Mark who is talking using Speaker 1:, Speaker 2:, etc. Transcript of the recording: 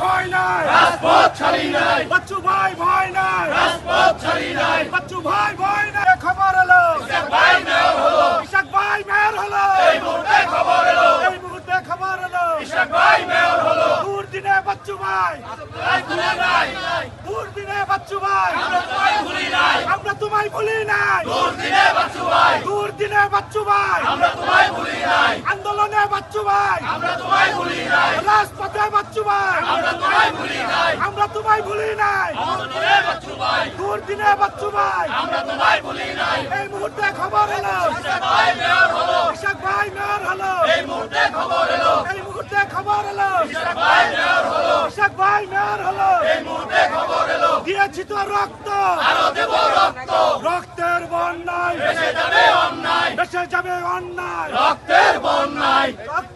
Speaker 1: ভয় নাই।
Speaker 2: রাজপথ ছাড়ি নাই।
Speaker 1: বাচ্চু ভাই ভয় নাই।
Speaker 2: রাজপথ ছাড়ি নাই।
Speaker 1: বাচ্চু ভাই ভয় নাই। খবর এলো
Speaker 2: ভাই মেয়র হলো।
Speaker 1: ইশাক ভাই মেয়র হলো।
Speaker 2: এই মুহূর্তে খবর এলো।
Speaker 1: এই মুহূর্তে খবর এলো।
Speaker 2: ইশাক ভাই মেয়র হলো।
Speaker 1: দুর্দিনে বাচ্চু ভাই।
Speaker 2: ভুলে নাই।
Speaker 1: দুর্দিনে বাচ্চু ভাই।
Speaker 2: আমরা তোমায় ভুলি নাই।
Speaker 1: আমরা তোমায় ভুলি নাই।
Speaker 2: দুর্দিনে বাচ্চু ভাই।
Speaker 1: দুর্দিনে বাচ্চু ভাই।
Speaker 2: আমরা তোমায় ভুলি নাই।
Speaker 1: আন্দোলনে বাচ্চু ভাই।
Speaker 2: আমরা তোমায় ভুলি নাই। আমরা তোমায় ভুলি নাই।
Speaker 1: নাই
Speaker 2: দুর্দিনে বাচ্চু ভাই। আমরা তোমায় ভুলি নাই
Speaker 1: এই মুহূর্তে খবর এলো।
Speaker 2: ভাই মেয়র হলো
Speaker 1: ইশাক ভাই মেয়র হলো।
Speaker 2: এই মুহূর্তে খবর এলো।
Speaker 1: এই মুহূর্তে খবর এলো
Speaker 2: ইশাক ভাই মেয়র হলো।
Speaker 1: ইশাক ভাই মেয়র হলো
Speaker 2: এই মুহূর্তে খবর এলো
Speaker 1: দিয়েছি তো রক্ত।
Speaker 2: আরও দেব রক্ত
Speaker 1: রক্তের বন্যায়।
Speaker 2: এসে যাবে অন্যায়।
Speaker 1: দেশে যাবে অন্যায়।
Speaker 2: রক্তের বন্যায়।
Speaker 1: রক্ত